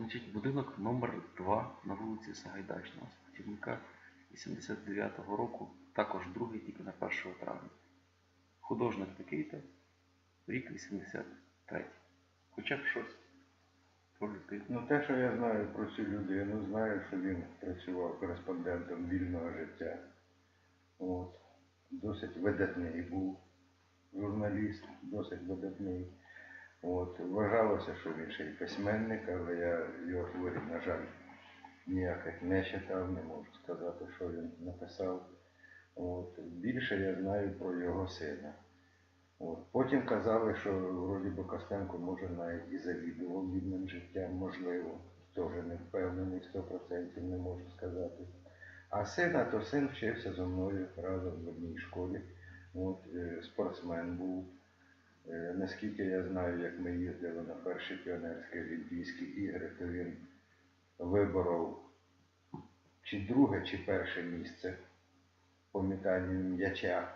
Значить, будинок номер 2 на вулиці Сагайдачного, співника 89-го року, також другий, тільки на 1 травня. Художник такий-то, рік 83. Хоча б щось про людину. Ну, те, що я знаю про цю людину, знаю, що він працював кореспондентом вільного життя. От. Досить видатний був журналіст, досить видатний. От. Вважалося, що він ще й письменник, але я його творів, на жаль, ніяких не читав, не можу сказати, що він написав. От. Більше я знаю про його сина. От. Потім казали, що вроді би Костенко може навіть і завідував вільним життям, можливо. Теж не впевнений, 100% не можу сказати. А сина, то син вчився зі мною разом в одній школі. От, е, спортсмен був. Е, Наскільки я знаю, як ми їздили на перші піонерські Олімпійські ігри, то він виборов чи друге, чи перше місце по метанню м'яча.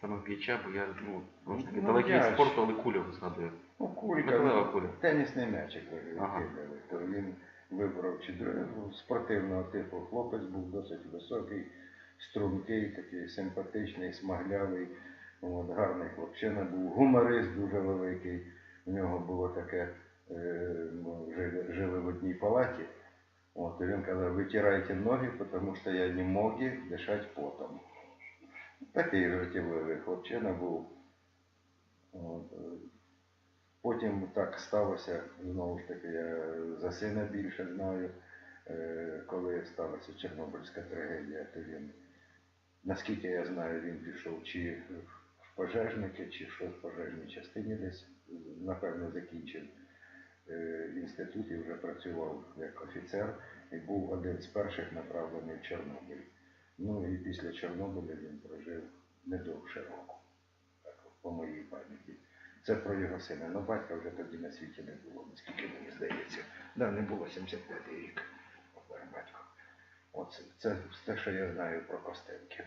Саме п'яча, бо я ну, таки, Ну, далекий від ж- спорту, але кульок згадую. Ну, кулька, Металева куля. тенісний м'ячик ви- Ага. кидали. То він вибрав чи друге, ну, спортивного типу хлопець був досить високий, стрункий, такий симпатичний, смаглявий. От, гарний хлопчина був, гуморист дуже великий. У нього було таке, е, жили, жили в одній палаті. От, і він казав, витирайте ноги, тому що я не можу дишати потом. Такий жартівливий хлопчина був. От, е, Потім так сталося, знову ж таки, я за сина більше знаю, Е, коли сталася Чорнобильська трагедія, то він, наскільки я знаю, він пішов чи пожежники, чи що в пожежній частині десь, напевно, закінчив е, інститут і вже працював як офіцер і був один з перших направлений в Чорнобиль. Ну і після Чорнобиля він прожив не довше року, так, по моїй пам'яті. Це про його сина. Ну, батька вже тоді на світі не було, наскільки мені здається. Да, не було 75-й рік. Батько. Оце це те, що я знаю про Костенків.